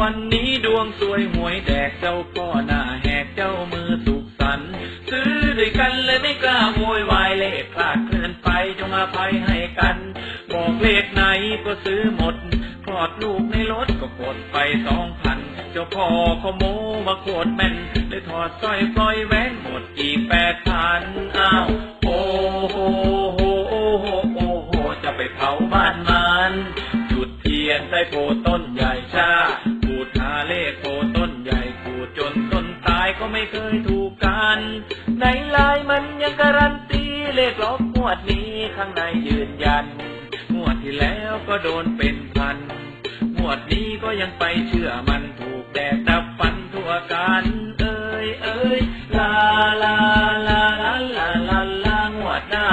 วันนี้ดวงสวยหวยแดกเจ้าพ่อหน้าแหกเจ้ามือสุขสันต์ซื้อด้วยกันเลยไม่กล้าโวยวายเลขพลาดเคลื่อนไปจงอภัยให้กัน บอกเลขไหนก็ซื้อหมดคลอดลูกในรถก็กดไปสองพันเจ้าพ่อขโมมาโคตรแม่นเลยถอดสร้อยปล่อยแหวนหมดอีกแปดพันอ้าวโอ้โหโหโอ้โหโอ้โหจะไปเผาบ้านมันจุดเทียนใส่โพต้นใหญ่ชา ไม่เคยถูกกันในลายมันยังการันตีเลขล็อกงวดนี้ข้างในยืนยัน งวดที่แล้วก็โดนเป็นพัน งวดนี้ก็ยังไปเชื่อมันถูกแต่ดับฟันทั่วกัน เอ้ยเอ้ยลาลาลาลาลาลาลางวดหน้า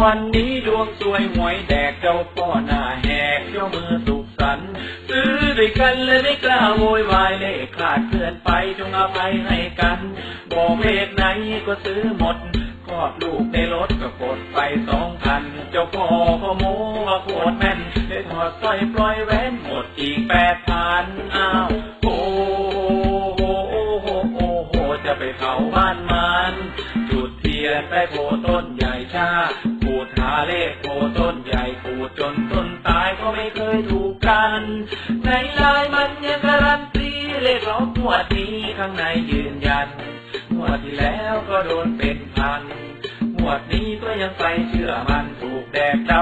วันนี้ดวงสวยหวยแดกเจ้าพ่อหน้าแหกเจ้ามือสุขสันต์ซื้อด้วยกันเลยไม่กล้าโวยวายเลขขาดเคลื่อนไปจงอภัยให้กันบอกเลขไหนก็ซื้อหมดคลอดลูกในรถก็กดไปสองพันเจ้าพ่อขโมว่าโคตรแม่นเลยถอดสร้อยปล่อยแหวนหมดอีกแปดพันอ้าวโอ้โหโอ้โหโอ้โหจะไปเผาบ้านมันจุดเทียนไปโพต้นใหญ่ชา ดหาเลขโพต้นใหญ่ขูดจนต้นตายก็ไม่เคยถูกกัน ในลายมันยังการันตีเลขล็อกงวดนี้ข้างในยืนยันงวดที่แล้วก็โดนเป็นพันงวดนี้ก็ยังไปเชื่อมันถูกแดกจั